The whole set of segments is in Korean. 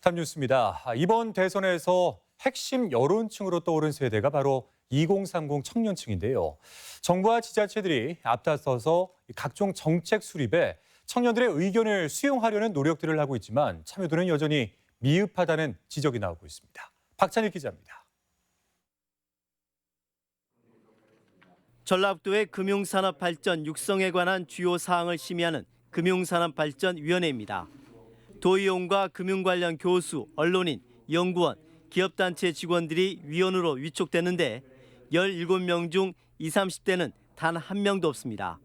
탑뉴스입니다. 아, 이번 대선에서 핵심 여론층으로 떠오른 세대가 바로 2030 청년층인데요. 정부와 지자체들이 앞다퉈서 각종 정책 수립에 청년들의 의견을 수용하려는 노력들을 하고 있지만 참여도는 여전히 미흡하다는 지적이 나오고 있습니다. 박찬일 기자입니다. 전라북도의 금융산업 발전 육성에 관한 주요 사항을 심의하는 금융산업발전위원회입니다. 도의원과 금융 관련 교수, 언론인, 연구원, 기업단체 직원들이 위원으로 위촉되는데 17명 중 20, 30대는 단 한 명도 없습니다.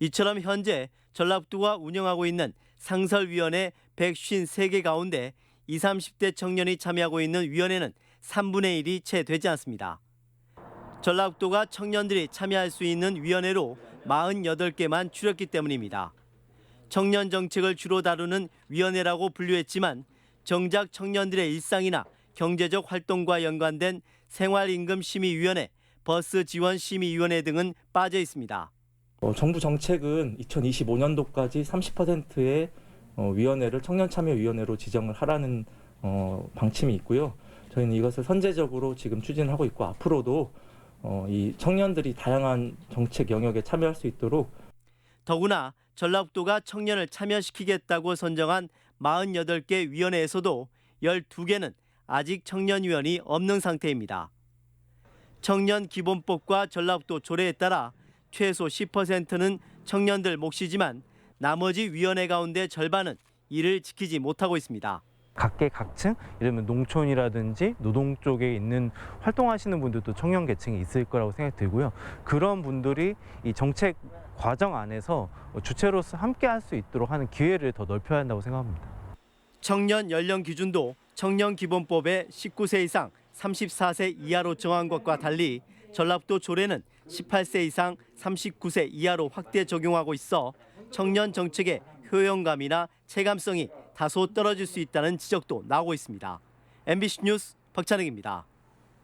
이처럼 현재 전라북도가 운영하고 있는 상설위원회 153개 가운데 20, 30대 청년이 참여하고 있는 위원회는 3분의 1이 채 되지 않습니다. 전라북도가 청년들이 참여할 수 있는 위원회로 48개만 줄였기 때문입니다. 청년 정책을 주로 다루는 위원회라고 분류했지만 정작 청년들의 일상이나 경제적 활동과 연관된 생활임금심의위원회, 버스 지원 심의위원회 등은 빠져 있습니다. 어, 정부 정책은 2025년도까지 30%의 어, 위원회를 청년 참여 위원회로 지정을 하라는 어, 방침이 있고요. 저희는 이것을 선제적으로 지금 추진하고 있고 앞으로도 어, 이 청년들이 다양한 정책 영역에 참여할 수 있도록 더구나 전라북도가 청년을 참여시키겠다고 선정한 48개 위원회에서도 12개는 아직 청년위원이 없는 상태입니다. 청년 기본법과 전라북도 조례에 따라 최소 10%는 청년들 몫이지만 나머지 위원회 가운데 절반은 이를 지키지 못하고 있습니다. 각계각층, 들면 농촌이라든지 노동 쪽에 있는 활동하시는 분들도 청년 계층이 있을 거라고 생각이 들고요. 그런 분들이 이 정책 과정 안에서 주체로서 함께 할 수 있도록 하는 기회를 더 넓혀야 한다고 생각합니다. 청년 연령 기준도 청년 기본법의 19세 이상 34세 이하로 정한 것과 달리 전라북도 조례는 18세 이상 39세 이하로 확대 적용하고 있어 청년 정책의 효용감이나 체감성이 다소 떨어질 수 있다는 지적도 나오고 있습니다. MBC 뉴스 박찬익입니다.